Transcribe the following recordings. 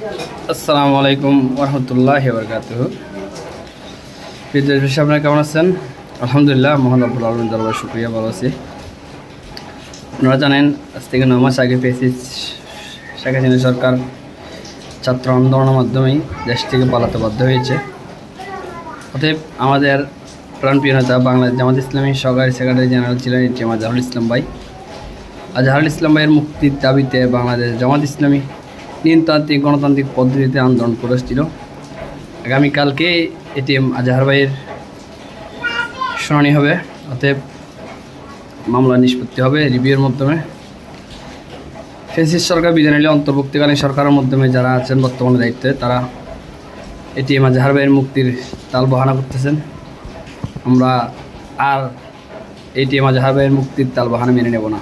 আসসালামু আলাইকুম ওরহমতুল্লাহ বরকাত বিষয় আপনারা কেমন আছেন? আলহামদুলিল্লাহ মোহাম্মদ আব্বুল আলম দরবার শুক্রিয়া, ভালো আছি। আপনারা জানেন, আজ থেকে নয় মাস আগে পেয়েছি শেখ হাসিনা সরকার ছাত্র আন্দোলনের মাধ্যমেই দেশ থেকে পালাতে বাধ্য হয়েছে। অতএব আমাদের প্রাণপ্রিয় নেতা বাংলাদেশ জামাত ইসলামী সহকারী সেক্রেটারি জেনারেল ছিলেন এটি আজহারুল ইসলাম ভাই। আজহারুল ইসলাম ভাইয়ের মুক্তির দাবিতে বাংলাদেশ জামাত ইসলামী নিয়ন্তান্ত্রিক গণতান্ত্রিক পদ্ধতিতে আন্দোলন করেছিল আগামীকালকে এটিএম আজহার ভাইয়ের শুনানি হবে, অতএব মামলা নিষ্পত্তি হবে রিভিউর মাধ্যমে। ফেসিস সরকার বিদায় অন্তর্ভুক্তিকালীন সরকারের মাধ্যমে যারা আছেন বর্তমানে দায়িত্বে, তারা এটিএম আজহার ভাইয়ের মুক্তির তাল বাহানা করতেছেন। আমরা আর এটিএম আজহার ভাইয়ের মুক্তির তাল বাহানা মেনে নেব না।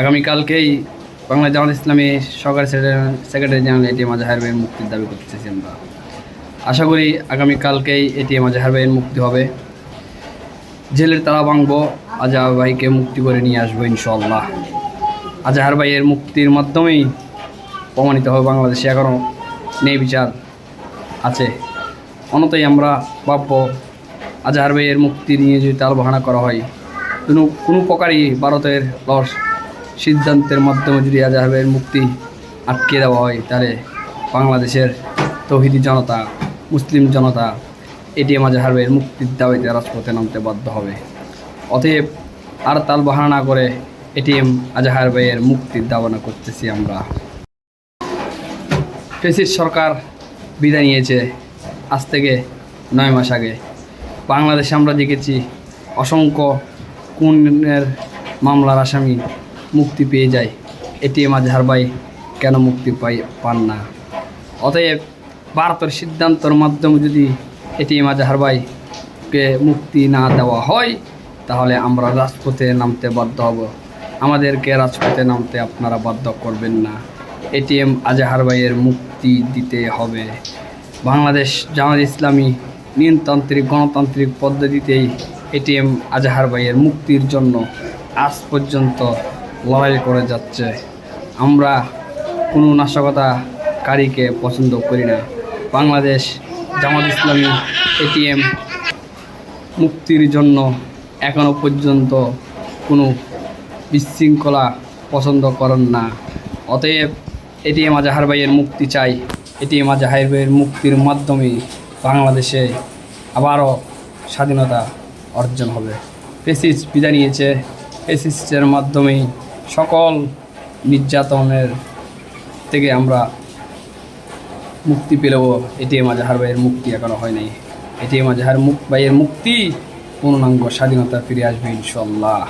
আগামীকালকেই বাংলা জামাত ইসলামী সরকারি সেক্রেটারি জেনারেল এটিএম আজহার ভাইয়ের মুক্তির দাবি করতেছি আমরা। আশা করি আগামীকালকেই এটিএম আজহার ভাইয়ের মুক্তি হবে। জেলের তালা ভাঙবো, আজহার ভাইকে মুক্তি করে নিয়ে আসব ইনশাল্লাহ আজহার ভাইয়ের মুক্তির মাধ্যমেই প্রমাণিত হবে বাংলাদেশে এখনও নেই বিচার আছে। অনতই আমরা ভাবব আজহার ভাইয়ের মুক্তি নিয়ে যদি তাল বাহানা করা হয়, কোনো কোনো প্রকারই ভারতের লস সিদ্ধান্তের মাধ্যমে যদি আজহার ভাইয়ের মুক্তি আটকে দেওয়া হয়, তাহলে বাংলাদেশের তহিদি জনতা, মুসলিম জনতা এটিএম আজহার ভাইয়ের মুক্তির দাবিতে রাজপথে নামতে বাধ্য হবে। অতএব আর তাল বাহানা না করে এটিএম আজহার ভাইয়ের মুক্তির দাবানা করতেছি আমরা। ফেসির সরকার বিদায় নিয়েছে আজ থেকে নয় মাস আগে। বাংলাদেশে আমরা দেখেছি অসংখ্য খুনের মামলার আসামি মুক্তি পেয়ে যায়। এটিএম আজহার ভাই কেন মুক্তি পাই পান না। অতএব ভারতের সিদ্ধান্তর মাধ্যমে যদি এটিএম আজহার ভাইকে মুক্তি না দেওয়া হয়, তাহলে আমরা রাজপথে নামতে বাধ্য হব। আমাদেরকে রাজপথে নামতে আপনারা বাধ্য করবেন না। এটিএম আজহার ভাইয়ের মুক্তি দিতে হবে। বাংলাদেশ জামাত ইসলামী নিয়ন্তান্ত্রিক গণতান্ত্রিক পদ্ধতিতেই এটিএম আজহার ভাইয়ের মুক্তির জন্য আজ পর্যন্ত লড়াই করে যাচ্ছে। আমরা কোনো নাশকতাকারীকে পছন্দ করি না। বাংলাদেশ জামাত ইসলামী এটিএম মুক্তির জন্য এখনও পর্যন্ত কোনো বিশৃঙ্খলা পছন্দ করেন না। অতএব এটিএম আজাহার ভাইয়ের মুক্তি চাই। এটিএম আজাহার ভাইয়ের মুক্তির মাধ্যমে বাংলাদেশে আবারও স্বাধীনতা অর্জন হবে। পেসিস বিদায় নিয়েছে। পেসিসের মাধ্যমেই সকল নির্যাতনের থেকে আমরা মুক্তি পেলেও এটিএম আজহার ভাইয়ের মুক্তি এখনও হয় নাই। এটিএম আজহার মুক ভাইয়ের মুক্তি পূর্ণাঙ্গ স্বাধীনতা ফিরে আসবে ইনশাল্লাহ।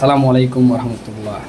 সালামু আলাইকুম রহমতুল্লাহ।